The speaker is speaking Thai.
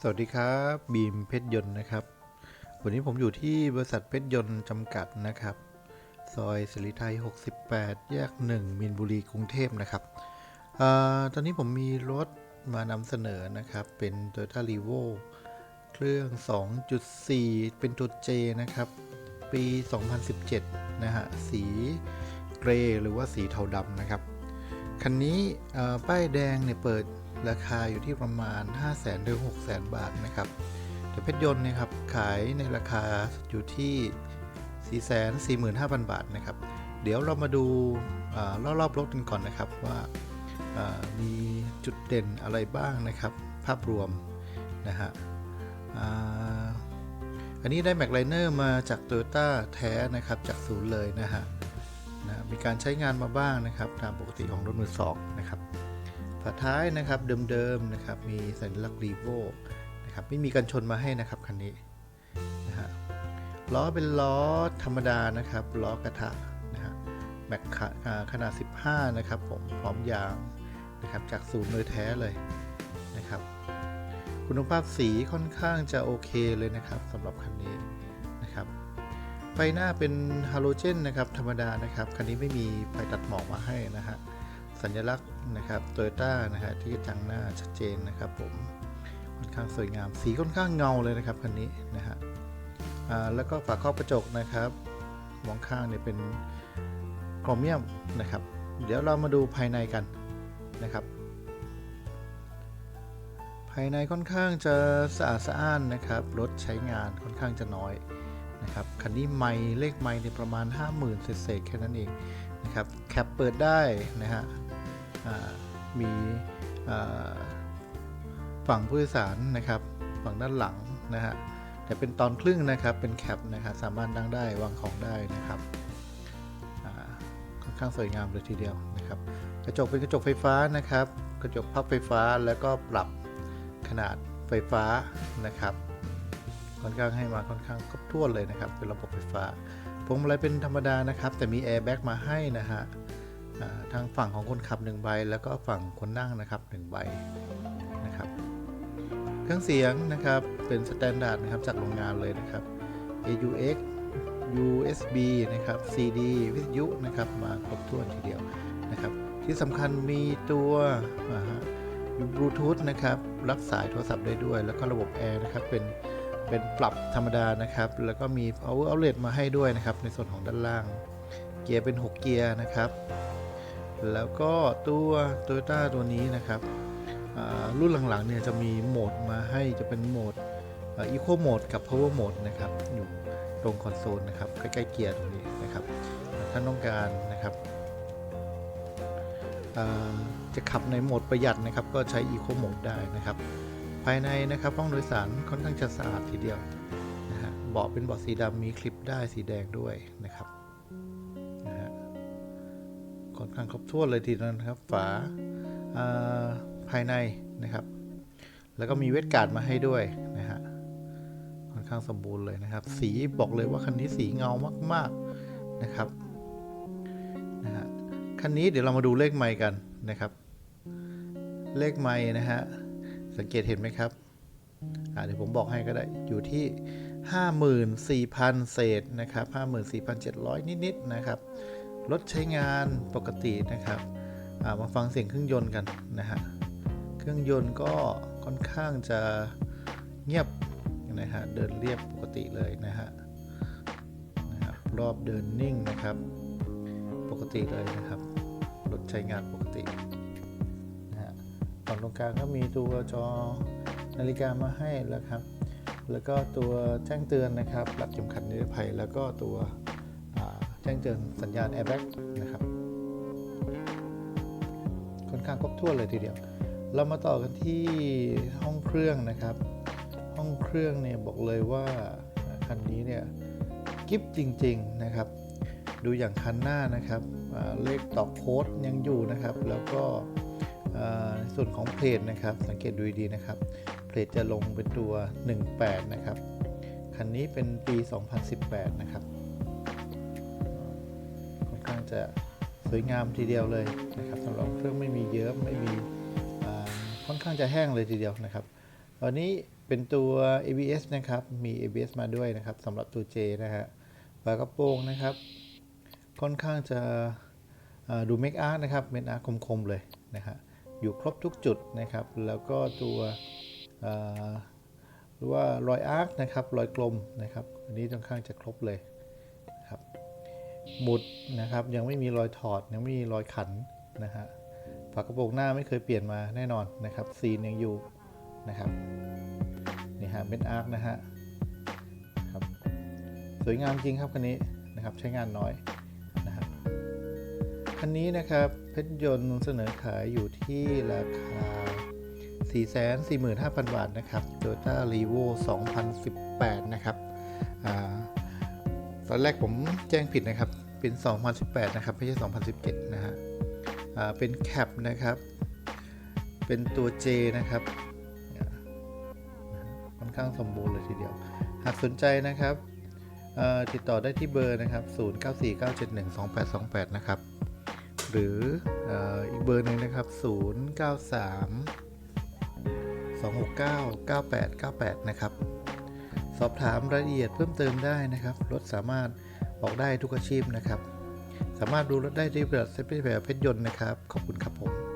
สวัสดีครับบีมเพชรยนต์นะครับ วันนี้ผมอยู่ที่บริษัทเพชรยนต์จำกัดนะครับ ซอยสิริไทย 68 แยก 1มินบุรีกรุงเทพนะครับอตอนนี้ผมมีรถมานำเสนอนะครับ เป็น Toyota r e v o เครื่อง 2.4 เป็นตัว J นะครับ ปี 2017 นะฮะ สีเกรย์หรือว่าสีเทาดำนะครับ คันนี้ป้ายแดงเนี่ยเปิด ราคาอยู่ที่ประมาณ 5 0 0 0 0 0ถึง6 0 0 0 0บาทนะครับ แต่เพชรยนต์เนี่ยครับขายในราคาอยู่ที่ 445,000 บาทนะครับ เดี๋ยวเรามาดูอรอบๆรถกันก่อนนะครับว่ามีจุดเด่นอะไรบ้างนะครับ ภาพรวมนะฮะอันนี้ได้แม็กไลเนอร์มาจาก t o y ยต้าแท้นะครับจากศูนย์เลยนะฮะนะมีการใช้งานมาบ้างนะครับ ตามปกติของรถมือสองนะครับ ฝาท้ายนะครับเดิมๆนะครับมีสัญลักษณ์รีโวนะครับไม่มีกันชนมาให้นะครับคันนี้นะฮะล้อเป็นล้อธรรมดานะครับล้อกระทะนะฮะแม็กขาขนาด 15 นะครับผมพร้อมยางนะครับจากศูนย์โดยแท้เลยนะครับ คุณภาพสีค่อนข้างจะโอเคเลยนะครับสำหรับคันนี้นะครับไฟหน้าเป็นฮาโลเจนนะครับธรรมดานะครับคันนี้ไม่มีไฟตัดหมอกมาให้นะฮะ สัญลักษณ์นะครับโตโยต้านะฮะที่กระจังหน้าชัดเจนนะครับผมค่อนข้างสวยงามสีค่อนข้างเงาเลยนะครับคันนี้นะฮะแล้วก็ฝาครอบกระจกนะครับมองข้างเนี่ยเป็นโครเมียมนะครับ เดี๋ยวเรามาดูภายในกันนะครับ ภายในค่อนข้างจะสะอาดสะอ้านนะครับรถใช้งานค่อนข้างจะน้อยนะครับคันนี้ไมล์เลขไมล์ในประมาณ 50,000 เศษๆแค่นั้นเองนะครับแคปเปิดได้นะฮะ มีฝั่งผู้โดยสารนะครับ ฝั่งด้านหลังนะฮะแต่เป็นตอนครึ่งนะครับเป็นแคปนะครับสามารถนั่งได้วางของได้นะครับค่อนข้างสวยงามเลยทีเดียวนะครับ กระจกเป็นกระจกไฟฟ้านะครับ กระจกพับไฟฟ้าแล้วก็ปรับขนาดไฟฟ้านะครับค่อนข้างให้มาค่อนข้างครบถ้วนเลยนะครับเป็นระบบไฟฟ้าพวงมาลัยเป็นธรรมดานะครับ แต่มีแอร์แบ็กมาให้นะฮะ ทางฝั่งของคนขับ1ใบแล้วก็ฝั่งคนนั่งนะครับ1ใบนะครับ เครื่องเสียงนะครับเป็นสแตนดาร์ดนะครับจากโรงงานเลยนะครับ AUX USB นะครับ CD วิทยุนะครับมาครบถ้วนทีเดียวนะครับ ที่สำคัญมีตัวบลูทูธนะครับรับสายโทรศัพท์ได้ด้วย แล้วก็ระบบแอร์นะครับเป็นเป็นปรับธรรมดานะครับ แล้วก็มี power outlet มาให้ด้วยนะครับ ในส่วนของด้านล่าง เกียร์เป็น 6 เกียร์นะครับ แล้วก็ตัว Toyota ตัวนี้นะครับรุ่นหลังๆเนี่ยจะมีโหมดมาให้จะเป็นโหมดอ่า Eco Mode กับ Power Mode นะครับอยู่ตรงคอนโซลนะครับใกล้ๆเกียร์ตรงนี้นะครับถ้าต้องการนะครับจะขับในโหมดประหยัดนะครับก็ใช้ Eco Mode ได้นะครับ ภายในนะครับห้องโดยสารค่อนข้างจะสะอาดทีเดียวนะฮะเบาะเป็นเบาะสีดำมีคลิปได้สีแดงด้วยนะครับ ค่อนข้างครบถ้วนเลยทีเดียวนะครับ ฝาภายในนะครับ แล้วก็มีเวทการ์ดมาให้ด้วยนะฮะค่อนข้างสมบูรณ์เลยนะครับ สีบอกเลยว่าคันนี้สีเงามาก ๆนะครับนะฮะคันนี้เดี๋ยวเรามาดูเลขไมค์กันนะครับ เลขไมค์นะฮะสังเกตเห็นไหมครับเดี๋ยวผมบอกให้ก็ได้อยู่ที่ 54,000 เศษนะครับ 54,700 นิด ๆ นะครับ รถใช้งานปกตินะครับามาฟังเสียงเครื่องยนต์กันนะฮะเครื่องยนต์ก็ค่อนข้างจะเงียบนะฮะเดินเรียบปกติเลยนะฮะนะครับรอบเดินนิ่งนะครับ ปกติเลยนะครับรถใช้งานปกตินะฮะฝั่งตรงกลางก็มีตัวจอนาฬิกามาให้แล้วครับ แล้วก็ตัวแจ้งเตือนนะครับหลักเข็มขัดนิรภัยแล้วก็ตัว แจ้งเตือนสัญญาณ airbag นะครับ ค่อนข้างครบถ้วนเลยทีเดียว เรามาต่อกันที่ห้องเครื่องนะครับ ห้องเครื่องเนี่ยบอกเลยว่าคันนี้เนี่ยกิฟจริง ๆนะครับ ดูอย่างคันหน้านะครับเลขต่อโค้ดยังอยู่นะครับ แล้วก็ในส่วนของเพลทนะครับ สังเกตดูดีๆนะครับ เพลทจะลงเป็นตัว 18 นะครับ คันนี้เป็นปี 2018 นะครับค่อนข้าง จะสวยงามทีเดียวเลยนะครับสำหรับเครื่องไม่มีเยิ้มไม่มีค่อนข้างจะแห้งเลยทีเดียวนะครับอันนี้เป็นตัว ABS นะครับ มี ABS มาด้วยนะครับสำหรับตัว J นะฮะฝากระโปรงนะครับ ค่อนข้างจะดูเมคอาร์นะครับเมคอาร์คมๆเลยนะฮะอยู่ครบทุกจุดนะครับ แล้วก็ตัวหรือว่ารอยอาร์คนะครับ รอยกลมนะครับ อันนี้ค่อนข้างจะครบเลย หมุดนะครับ ยังไม่มีรอยถอดยังไม่มีรอยขันนะฮะฝากระโปรงหน้าไม่เคยเปลี่ยนมาแน่นอนนะครับซีนยังอยู่นะครับนี่ฮะเมคอาร์คนะฮะครับสวยงามจริงครับคันนี้นะครับใช้งานน้อยนะครับคันนี้นะครับเพชรยนต์เสนอขายอยู่ที่ราคา 445,000 บาทนะครับ Toyota r e v o 2018 นะครับอา ตอนแรกผมแจ้งผิดนะครับ เป็น 2018 นะครับ ไม่ใช่ 2017 นะฮะอ่าเป็นแคปนะครับ เป็นตัว J นะครับ ค่อนข้างสมบูรณ์เลยทีเดียว หากสนใจนะครับติดต่อได้ที่เบอร์นะครับ 0949712828 นะครับ หรืออ่ออีกเบอร์หนึ่งนะครับ 093-269-9898 นะครับ สอบถามรายละเอียดเพิ่มเติมได้นะครับ รถสามารถออกได้ทุกอาชีพนะครับ สามารถดูรถได้ที่บริษัทเซฟตี้แวร์เพชรยนต์นะครับ ขอบคุณครับผม